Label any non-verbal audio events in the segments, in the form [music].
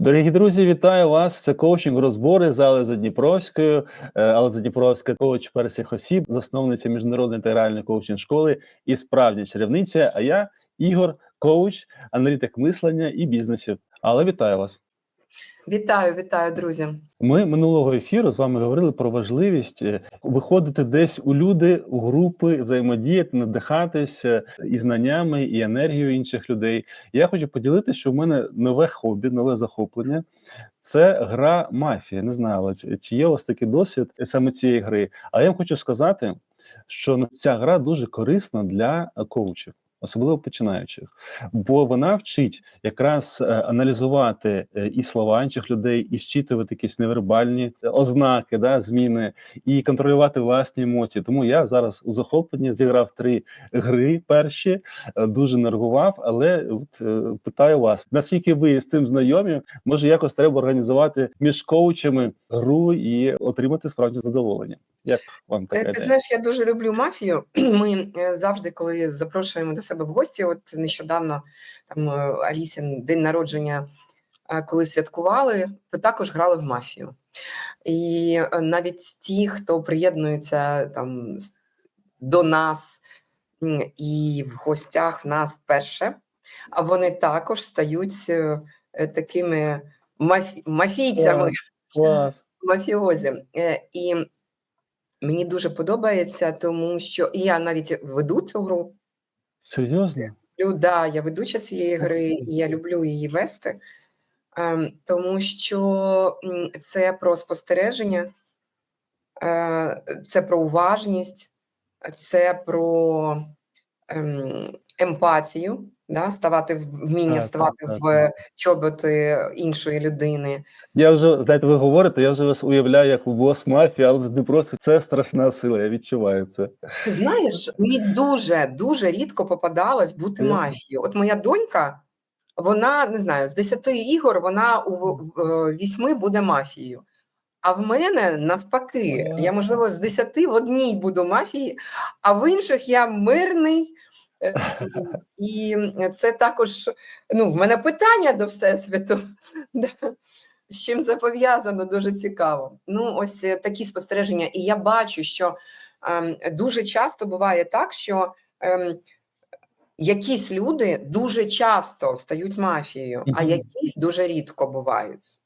Дорогі друзі, вітаю вас! Це коучинг розбори з Алли Задніпровською. але Алла Задніпровська, коуч перших осіб, засновниця міжнародної інтегральної коучинг школи і справді чарівниця. А я Ігор, коуч, аналітик мислення і бізнесів. Але вітаю вас! Вітаю, вітаю, друзі. Ми минулого ефіру з вами говорили про важливість е, виходити десь у люди, у групи, взаємодіяти, надихатись е, і знаннями, і енергією інших людей. Я хочу поділитися, що в мене нове хобі, нове захоплення. Це гра мафія. Не знаю, чи- є у вас такий досвід саме цієї гри. Але я вам хочу сказати, що ця гра дуже корисна для коучів. Особливо починаючих, бо вона вчить якраз е, аналізувати е, і слова інших людей, і зчитувати якісь невербальні ознаки, да, зміни, і контролювати власні емоції. Тому я зараз у захопленні зіграв три гри перші, е, дуже нервував. Але от е, питаю вас, наскільки ви з цим знайомі? Може, якось треба організувати між коучами гру і отримати справді задоволення? Як вам Е, така Ти ідея? знаєш, я дуже люблю мафію. [clears throat] Ми е, завжди, коли запрошуємо до себе в гості, от нещодавно там е, Алісін день народження, е, коли святкували, то також грали в мафію. І е, навіть ті, хто приєднується там до нас і в гостях в нас перше, а вони також стають такими мафі- мафійцями. Клас. [laughs] мафіозі. І мені дуже подобається, тому що і я навіть веду цю гру. Серйозно? Люблю, да, я ведуча цієї гри, і я люблю її вести, ем, тому що це про спостереження, е, це про уважність, це про ем, емпатію, да, ставати вміння Так, ставати так, в чоботи іншої людини. Я вже знаєте, ви говорите, я вже вас уявляю як бос мафії, але з Дніпровська це страшна сила. Я відчуваю це. Ти знаєш, мені дуже дуже рідко попадалось бути мафією. От моя донька, вона не знаю, з 10 ігор вона у е, вісьми буде мафією. А в мене навпаки, я можливо з 10 в одній буду мафією, а в інших я мирний. Е, І це також ну, в мене питання до Всесвіту. [laughs] З чим це пов'язано, дуже цікаво. Ну, ось е, такі спостереження. І я бачу, що ем, дуже часто буває так, що ем, якісь люди дуже часто стають мафією, а якісь дуже рідко бувають.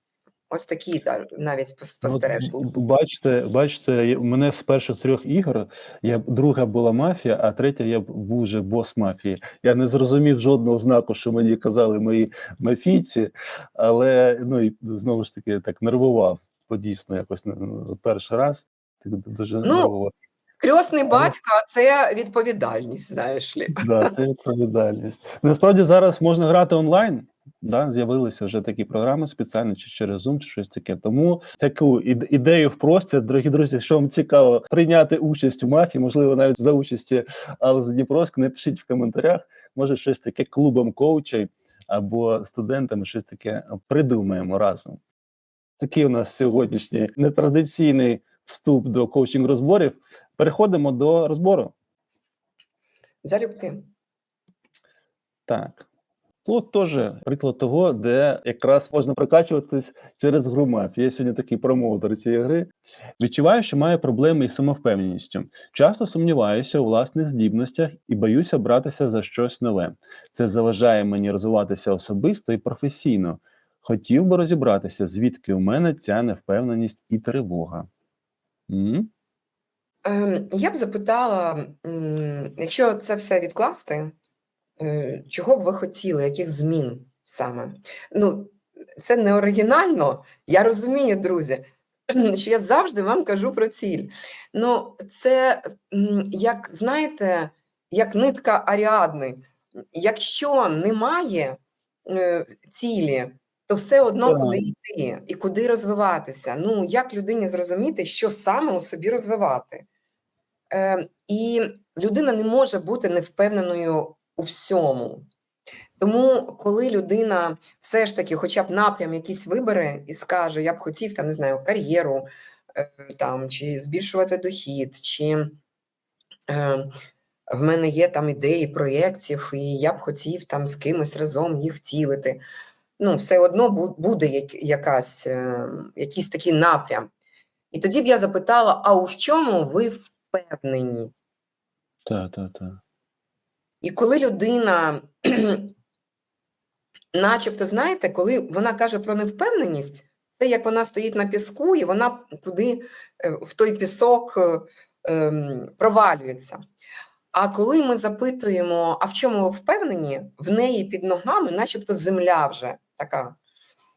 Ось такі та, навіть Ну, спостереження. бачите, бачите, у мене з перших трьох ігор я друга була мафія, а третя я був вже бос мафії. Я не зрозумів жодного знаку, що мені казали мої мафійці, але ну і знову ж таки так нервував подійсно якось ну, перший раз. Дуже Ну, нервував. Крьосний батько це відповідальність, знаєш лі. Да, це [laughs] відповідальність. Насправді зараз можна грати онлайн. Да, з'явилися вже такі програми спеціально, чи через Zoom, чи щось таке. Тому таку ідею в простір, дорогі друзі, якщо вам цікаво прийняти участь у мафії, можливо, навіть за участі Алли Задніпровськ, напишіть в коментарях. Може, щось таке клубом коучей або студентами, щось таке придумаємо разом. Такий у нас сьогоднішній нетрадиційний вступ до коучинг розборів. Переходимо до розбору. Залюбки. Так. Тут теж приклад того, де якраз можна прокачуватись через гру мап. Є сьогодні такий промоутер цієї гри. Відчуваю, що маю проблеми із самовпевненістю. Часто сумніваюся у власних здібностях і боюся братися за щось нове. Це заважає мені розвиватися особисто і професійно. Хотів би розібратися, звідки у мене ця невпевненість і тривога. М? Ем, Я б запитала, якщо це все відкласти, чого б ви хотіли, яких змін саме? Ну, це не оригінально. Я розумію, друзі, [clears throat] що я завжди вам кажу про ціль. Ну, це як знаєте, як нитка Аріадни. Якщо немає е, цілі, то все одно Так. куди йти і куди розвиватися. Ну, як людині зрозуміти, що саме у собі розвивати? Е, і людина не може бути невпевненою у всьому. Тому, коли людина все ж таки, хоча б напрям якийсь вибере і скаже, я б хотів там, не знаю, кар'єру е, там, чи збільшувати дохід, чи е, в мене є там ідеї проєктів, і я б хотів там з кимось разом їх втілити. ну, все одно буде якась, е, якийсь такий напрям. І тоді б я запитала: а у чому ви впевнені? Так, так, так. І коли людина, [clears throat] начебто, знаєте, коли вона каже про невпевненість, це як вона стоїть на піску, і вона туди, е, в той пісок е, ем, провалюється. А коли ми запитуємо, а в чому ви впевнені, в неї під ногами, начебто, земля вже така.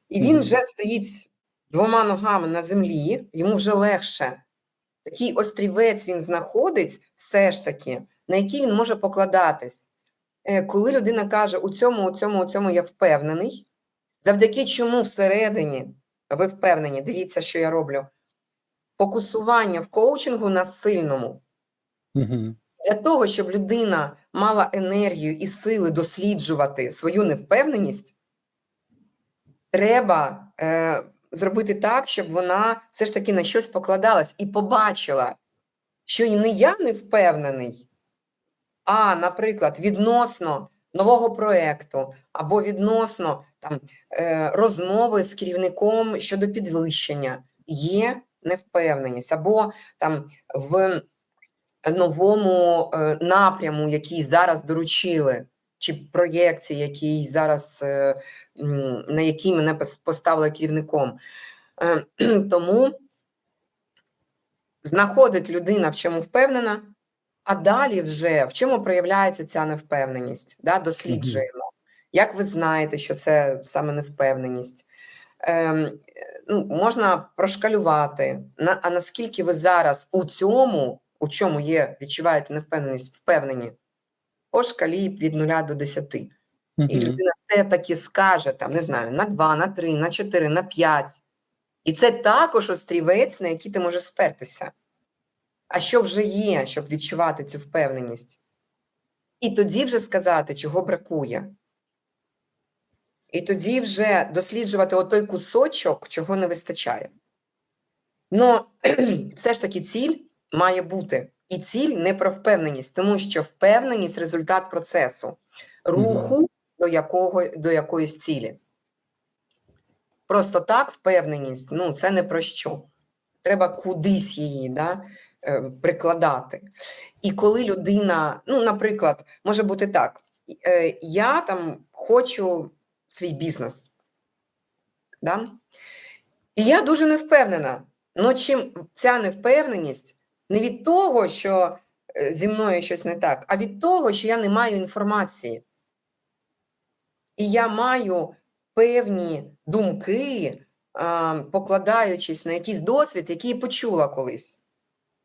І він вже стоїть двома ногами на землі, йому вже легше. Такий острівець він знаходить все ж таки, на який він може покладатись. Е, Коли людина каже, у цьому, у цьому, у цьому я впевнений, завдяки чому всередині ви впевнені, дивіться, що я роблю. Фокусування в коучингу на сильному. Угу. Для того, щоб людина мала енергію і сили досліджувати свою невпевненість, треба е, зробити так, щоб вона все ж таки на щось покладалась і побачила, що і не я не впевнений, а, наприклад, відносно нового проєкту або відносно там, е, розмови з керівником щодо підвищення є невпевненість, або там в новому е, напряму, який зараз доручили, чи проєкті, який зараз е, на який мене поставили керівником. [clears throat] Тому знаходить людина, в чому впевнена, а далі вже в чому проявляється ця невпевненість. Да? Досліджуємо. Як ви знаєте, що це саме невпевненість? Ем, ну, можна прошкалювати, на, а наскільки ви зараз у цьому, у чому є, відчуваєте невпевненість, впевнені по шкалі від 0 до 10. І людина все таки скаже, там, не знаю, на 2, на 3, на 4, на 5. І це також острівець, на який ти можеш спертися. А що вже є, щоб відчувати цю впевненість? І тоді вже сказати, чого бракує. І тоді вже досліджувати отой кусочок, чого не вистачає. Ну, [clears throat] все ж таки, ціль має бути. І ціль не про впевненість, тому що впевненість результат процесу, руху до, якого, до якоїсь цілі. Просто так впевненість ну, це не про що. Треба кудись її да, прикладати. І коли людина, ну, наприклад, може бути так: е, я там хочу свій бізнес. Да? І я дуже не впевнена. Ну, чим ця невпевненість не від того, що е, зі мною щось не так, а від того, що я не маю інформації. І я маю певні думки, покладаючись на якийсь досвід, який я почула колись.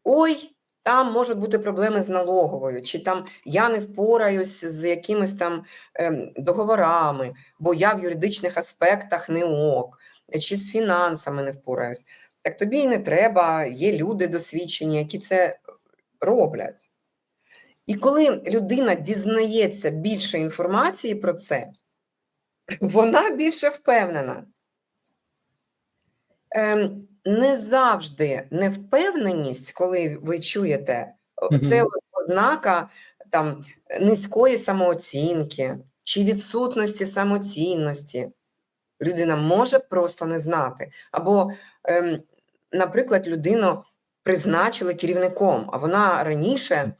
Ой, там можуть бути проблеми з налоговою, чи там я не впораюсь з якимись там ем, договорами, бо я в юридичних аспектах не ок, чи з фінансами не впораюсь. Так тобі і не треба, є люди досвідчені, які це роблять. І коли людина дізнається більше інформації про це, вона більше впевнена. Ем, не завжди невпевненість, коли ви чуєте, це ознака там, низької самооцінки чи відсутності самоцінності. Людина може просто не знати. Або, ем, наприклад, людину призначили керівником, а вона раніше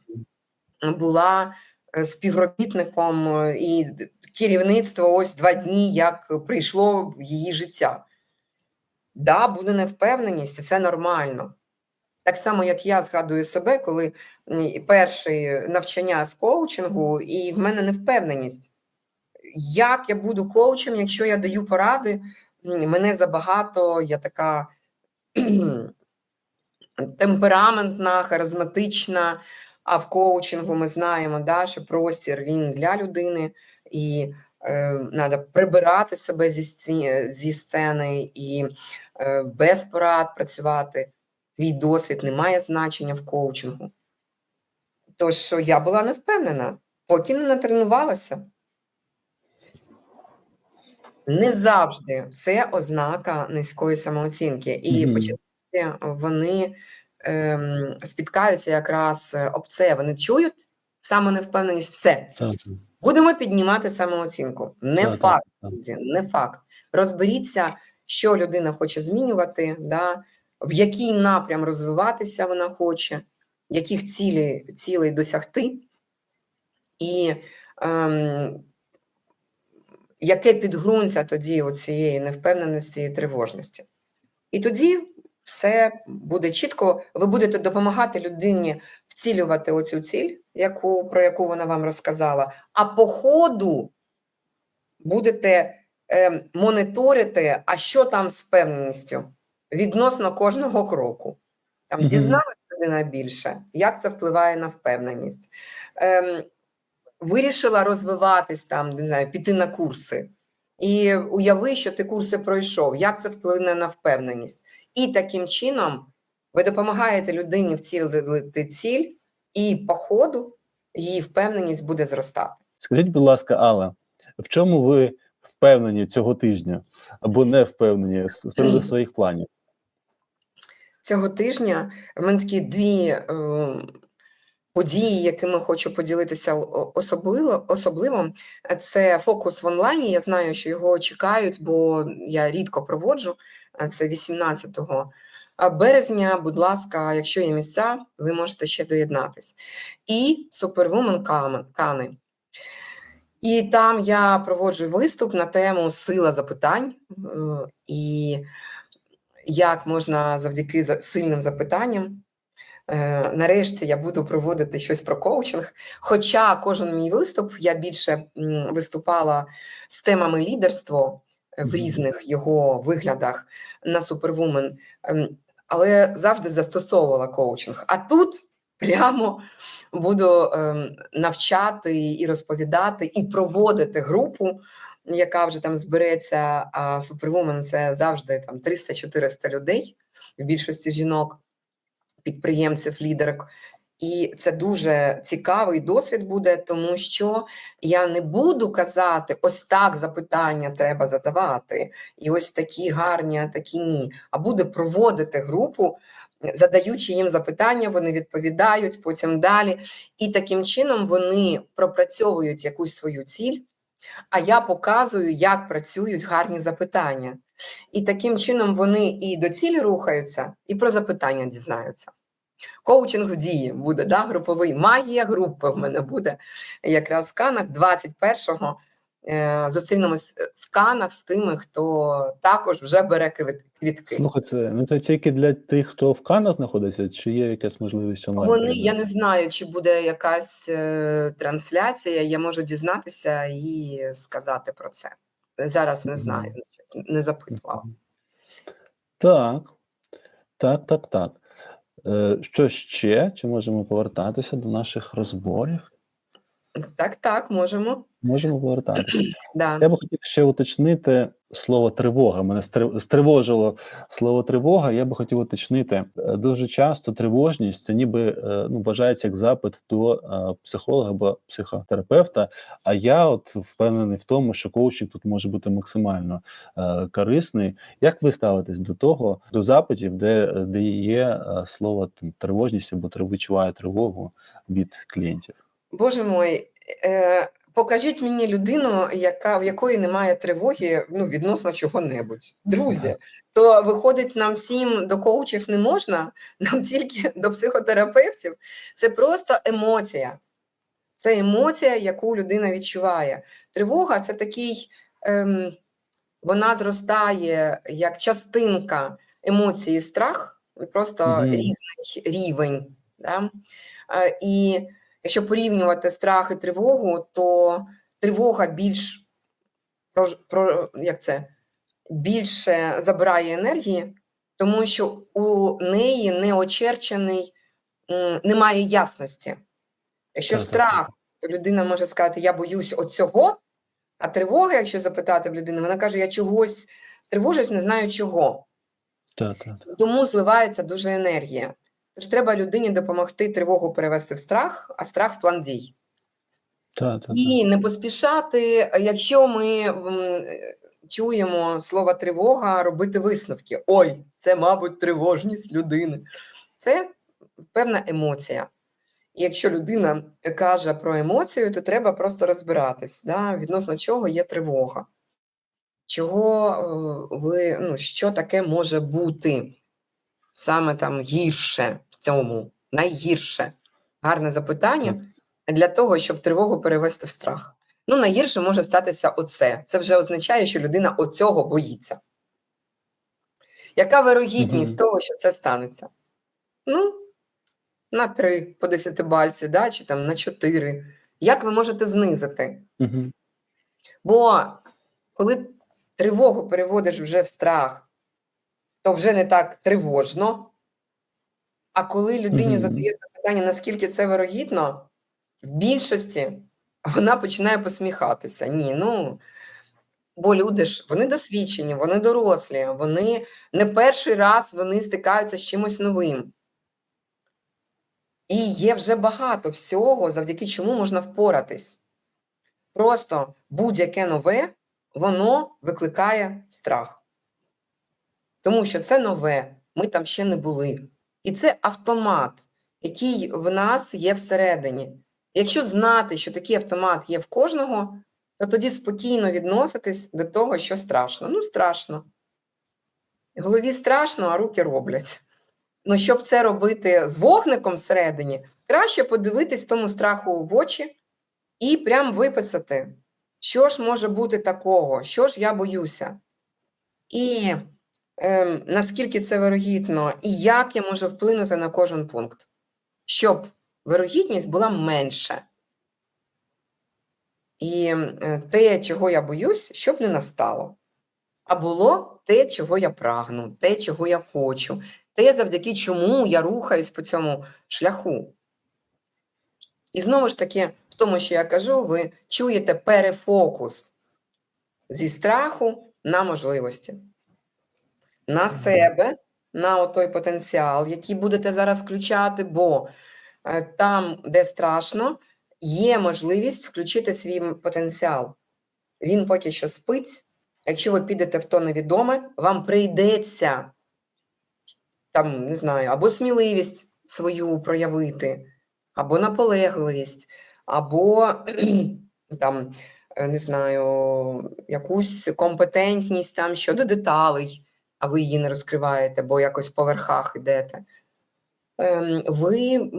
була е, співробітником е, і керівництво ось два дні, як прийшло в її життя. Да, буде невпевненість, і це нормально. Так само, як я згадую себе, коли перше навчання з коучингу, і в мене невпевненість. Як я буду коучем, якщо я даю поради, мене забагато, я така [clears throat] темпераментна, харизматична. А в коучингу ми знаємо, да, що простір він для людини, і треба прибирати себе зі, зі сцени і без порад працювати. Твій досвід не має значення в коучингу. Тож що я була не впевнена, поки не натренувалася. Не завжди це ознака низької самооцінки. І Мгм. початки вони ем, спіткаються якраз е, об це. Вони чують саме невпевненість, все. Так. Будемо піднімати самооцінку. Не Так, так, факт, так. друзі, не факт. Розберіться, що людина хоче змінювати, да, в який напрям розвиватися вона хоче, яких цілей, цілей досягти, і ем, яке підґрунтя тоді цієї невпевненості і тривожності. І тоді все буде чітко. Ви будете допомагати людині вцілювати оцю ціль, яку, про яку вона вам розказала, а по ходу будете е, моніторити, а що там з впевненістю відносно кожного кроку. Там Мгм. дізналася людина більше, як це впливає на впевненість. Ем, вирішила розвиватись там, не знаю, піти на курси. І уяви, що ти курси пройшов, як це вплине на впевненість. І таким чином ви допомагаєте людині вцілити ціль, і по ходу її впевненість буде зростати. Скажіть, будь ласка, Алла, в чому ви впевнені цього тижня або не впевнені з приводу своїх планів? Цього тижня в мене такі дві е, події, якими хочу поділитися особливо, особливо. Це фокус в онлайні. Я знаю, що його чекають, бо я рідко проводжу. Це 18 березня. Будь ласка, якщо є місця, ви можете ще доєднатись. І Ками- Кани. І там я проводжу виступ на тему сила запитань. е, І як можна завдяки сильним запитанням. Е, Нарешті я буду проводити щось про коучинг. Хоча кожен мій виступ я більше виступала з темами лідерства е, в різних його виглядах на Superwoman, ем, але завжди застосовувала коучинг. А тут прямо буду ем, навчати і розповідати, і проводити групу, яка вже там збереться. А Superwoman – це завжди там 300-400 людей, в більшості жінок, підприємців, лідерок. І це дуже цікавий досвід буде, тому що я не буду казати, ось так запитання треба задавати, і ось такі гарні, а такі ні. А буду проводити групу, задаючи їм запитання, вони відповідають потім далі. І таким чином вони пропрацьовують якусь свою ціль, а я показую, як працюють гарні запитання. І таким чином вони і до цілі рухаються, і про запитання дізнаються. Коучинг в дії буде, да, груповий. Магія групи в мене буде якраз в Канах 21-го. Е, Зустрінемось в Канах з тими, хто також вже бере квітки. Слухайте, ну це тільки для тих, хто в Канах знаходиться, чи є якась можливість онлайн? Вони, я не знаю, чи буде якась е, трансляція. Я можу дізнатися і сказати про це. Зараз не знаю, не запитувала. Так, так, так, так. Е, що ще? Чи можемо повертатися до наших розборів? Так, так, можемо. Можемо повертатися. [clears throat] Да. Я би хотів ще уточнити слово тривога. Мене стри- стривожило слово тривога. Я би хотів уточнити. Е, Дуже часто тривожність це ніби е, ну, вважається як запит до е, психолога або психотерапевта. А я от впевнений в тому, що коучинг тут може бути максимально корисний. Як ви ставитесь до того, до запитів, де, де є слово там, тривожність або відчуває тривогу від клієнтів? Боже мой, е, покажіть мені людину, яка, в якої немає тривоги ну, відносно чого-небудь. Друзі, то виходить, нам всім до коучів не можна, нам тільки до психотерапевтів. Це просто емоція. Це емоція, яку людина відчуває. Тривога це такий, ем, вона зростає як частинка емоції страх, просто Мгм. різний рівень. Да? Е, І якщо порівнювати страх і тривогу, то тривога більш про, про як це, більше забирає енергії, тому що у неї не очерчений, немає ясності. Якщо Так, страх, то людина може сказати, я боюсь оцього, а тривога, якщо запитати в людини, вона каже, я чогось тривожусь, не знаю чого. Так, так. Тому зливається дуже енергія. Тож треба людині допомогти тривогу перевести в страх, а страх в план дій. Так, так, так. І не поспішати, якщо ми чуємо слово тривога, робити висновки. Ой, це, мабуть, тривожність людини. Це певна емоція. І якщо людина каже про емоцію, то треба просто розбиратись, да, відносно чого є тривога. Чого е, ви, ну, що таке може бути саме там гірше в цьому, найгірше. Гарне запитання для того, щоб тривогу перевести в страх. Ну, найгірше може статися оце. Це вже означає, що людина оцього боїться. Яка вирогідність Мгм. того, що це станеться? Ну, на 3 по 10 бальці, да, чи там на 4. Як ви можете знизити? Угу. Бо коли тривогу переводиш вже в страх, то вже не так тривожно. А коли людині Мгм. задаєш запитання, наскільки це вирогідно, в більшості вона починає посміхатися. Ні, ну бо люди ж вони досвідчені, вони дорослі, вони не перший раз вони стикаються з чимось новим. І є вже багато всього, завдяки чому можна впоратись. Просто будь-яке нове, воно викликає страх. Тому що це нове, ми там ще не були. І це автомат, який в нас є всередині. Якщо знати, що такий автомат є в кожного, то тоді спокійно відноситись до того, що страшно. Ну, страшно. Голові страшно, а руки роблять. Ну, щоб це робити з вогником всередині, краще подивитись тому страху в очі і прям виписати, що ж може бути такого, що ж я боюся. І ем, наскільки це вирогідно, і як я можу вплинути на кожен пункт, щоб вирогідність була менша. І е, те, чого я боюсь, щоб не настало. А було те, чого я прагну, те, чого я хочу, те, завдяки чому я рухаюсь по цьому шляху. І знову ж таки, в тому, що я кажу, ви чуєте перефокус зі страху на можливості, на себе, на той потенціал, який будете зараз включати, бо е, там, де страшно, є можливість включити свій потенціал. Він поки що спить. Якщо ви підете в то невідоме, вам прийдеться там, не знаю, або сміливість свою проявити, або наполегливість, або [clears throat] там, е, не знаю, якусь компетентність там щодо деталей, а ви її не розкриваєте, бо якось по верхах йдете. Ем, Ви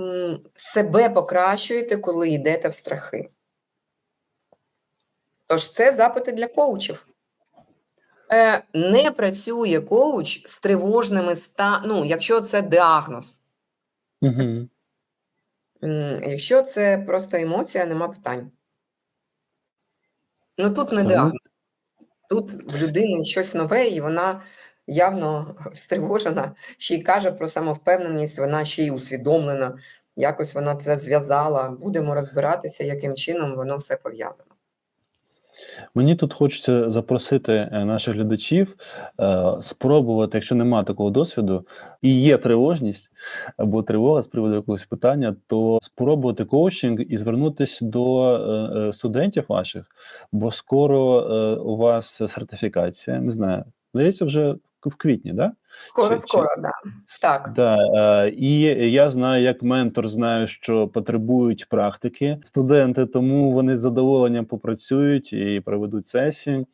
себе покращуєте, коли йдете в страхи. Тож це запити для коучів. Е, Не працює коуч з тривожними ста... ну, якщо це діагноз. Угу. Якщо це просто емоція, нема питань. Ну тут не діагноз. Тут в людини щось нове, і вона явно стривожена, ще й каже про самовпевненість, вона ще й усвідомлена, якось вона це зв'язала. Будемо розбиратися, яким чином воно все пов'язано. Мені тут хочеться запросити е, наших глядачів е, спробувати, якщо немає такого досвіду, і є тривожність або тривога з приводу якогось питання, то спробувати коучинг і звернутися до е, студентів ваших, бо скоро у вас сертифікація, не знаю, здається, вже в квітні, да? Скоро, скоро, да. так. Да, е, і я знаю, як ментор, знаю, що потребують практики студенти, тому вони з задоволенням попрацюють і проведуть сесії.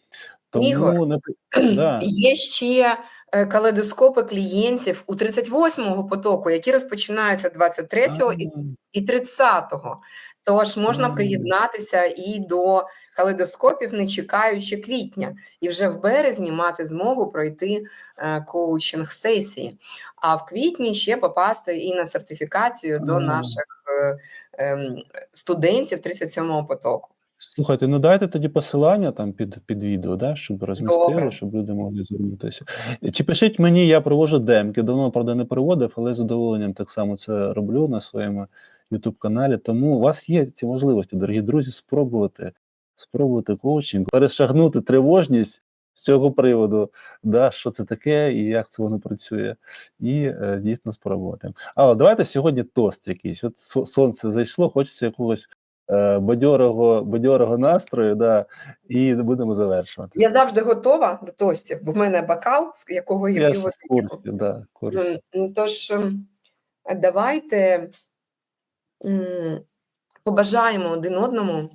Тому Ігор, не [clears throat] да. Є ще е, калейдоскопи клієнтів у 38-го потоку, які розпочинаються 23-го і і 30-го. Тож можна приєднатися і до калейдоскопів, не чекаючи квітня, і вже в березні мати змогу пройти е, коучинг сесії. А в квітні ще попасти і на сертифікацію до наших е, ем, студентів 37-го потоку. Слухайте, ну дайте тоді посилання там під, під відео, да, щоб розмістили, Добре. щоб люди могли звернутися. Чи пишіть мені, я провожу демки. Давно, правда, не проводив, але з задоволенням так само це роблю на своєму youtube каналі. Тому у вас є ці можливості, дорогі друзі, спробувати, спробувати коучинг, перешагнути тривожність з цього приводу, да, що це таке і як це воно працює, і е, дійсно спробувати. Але давайте сьогодні тост якийсь. От сонце зайшло, хочеться якогось е, бадьорого, бадьорого настрою, да, і будемо завершувати. Я завжди готова до тостів, бо в мене бокал, з якого я, Я п'ю водичку. курсі, да, курсі. Ну, Тож давайте побажаємо один одному ем,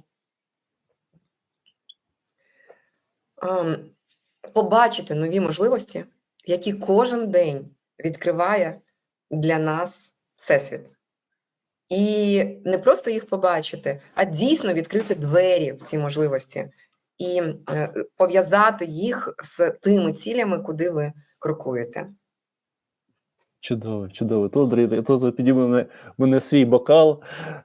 побачити нові можливості, які кожен день відкриває для нас Всесвіт. І не просто їх побачити, а дійсно відкрити двері в ці можливості і е, пов'язати їх з тими цілями, куди ви крокуєте. Чудово, чудово. То, дорогі, то підійме мене, мене свій бокал.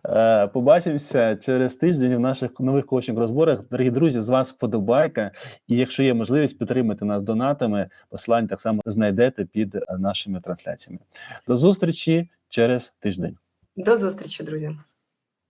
Е, побачимося через тиждень в наших нових коучинг-розборах. Дорогі друзі, з вас вподобайка. І якщо є можливість, підтримати нас донатами. Посилання так само знайдете під нашими трансляціями. До зустрічі через тиждень. До зустрічі, друзі!